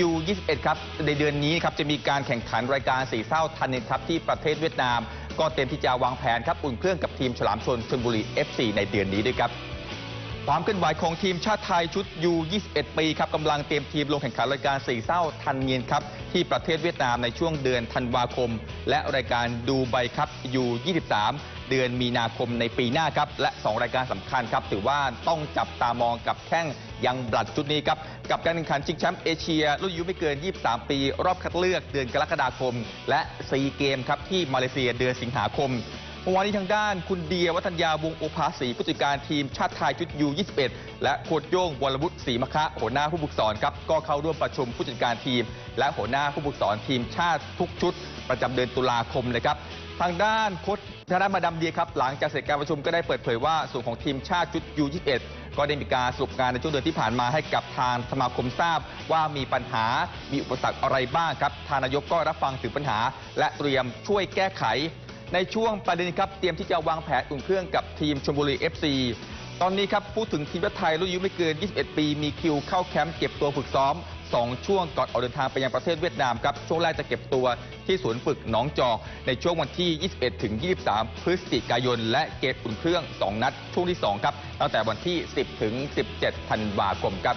ยู21 ครับในเดือนนี้ครับจะมีการแข่งขันรายการสีเศร้าทันนินครับที่ประเทศเวียดนาม ก็เตรียมที่จะวางแผนครับอุ่นเครื่องกับทีมฉลามชนชลบุรี FC ในเดือนนี้ด้วยครับ ความเคลื่อนไหวของทีมชาติไทยชุด U21 ปีครับกำลังเตรียมทีมลงแข่งขันรายการสี่เศร้าทันเมียนครับที่ประเทศเวียดนามในช่วงเดือนธันวาคม และรายการดูไบครับ U23 เดือนมีนาคมในปีหน้าครับ และ2รายการสำคัญครับ ถือว่าต้องจับตามองกับแข้งยังบลัดชุดนี้ครับ กับการแข่งขันชิงแชมป์เอเชีย รุ่นอายุไม่เกิน 23 ปี รอบคัดเลือกเดือนกรกฎาคม และซีเกมครับที่มาเลเซียเดือนสิงหาคม เมื่อวานนี้ทางด้านคุณเดียวัฒนยาวงโอภาสีผู้จัดการทีมชาติไทยชุดยู21 และโค้ชโย่งวรวุฒิศรีมคะหัวหน้าผู้ฝึกสอนครับก็เข้าร่วมประชุมผู้จัดการทีม และหัวหน้าผู้ฝึกสอนทีมชาติทุกชุด ประจำเดือนตุลาคมเลยครับทางด้านโค้ชธนมาดามเดียครับหลังจากเสร็จการประชุมก็ได้เปิดเผยว่าส่วนของทีมชาติชุดยู21 ก็ได้มีการสรุปงานในช่วงเดือนที่ผ่านมาให้กับทางสมาคมทราบ ว่ามีปัญหา มีอุปสรรคอะไรบ้างครับทางนายกก็รับฟังถึงปัญหา และเตรียมช่วยแก้ไข ในช่วงประเด็นครับเตรียมที่จะวางแผนอุ่นเครื่องกับทีมชลบุรี FC ตอนนี้ครับพูดถึงทีมชาติไทยรุ่นอายุไม่เกิน 21 ปี มีคิวเข้าแคมป์เก็บตัวฝึกซ้อม 2 ช่วงก่อนออกเดินทางไปยังประเทศเวียดนามครับ ช่วงแรกจะเก็บตัวที่ศูนย์ฝึกหนองจอก ในช่วงวันที่ 21 ถึง 23 พฤศจิกายน และเก็บอุ่นเครื่อง 2 นัดช่วงที่ 2 ครับ ตั้งแต่วันที่ 10 ถึง 17 ธันวาคมครับ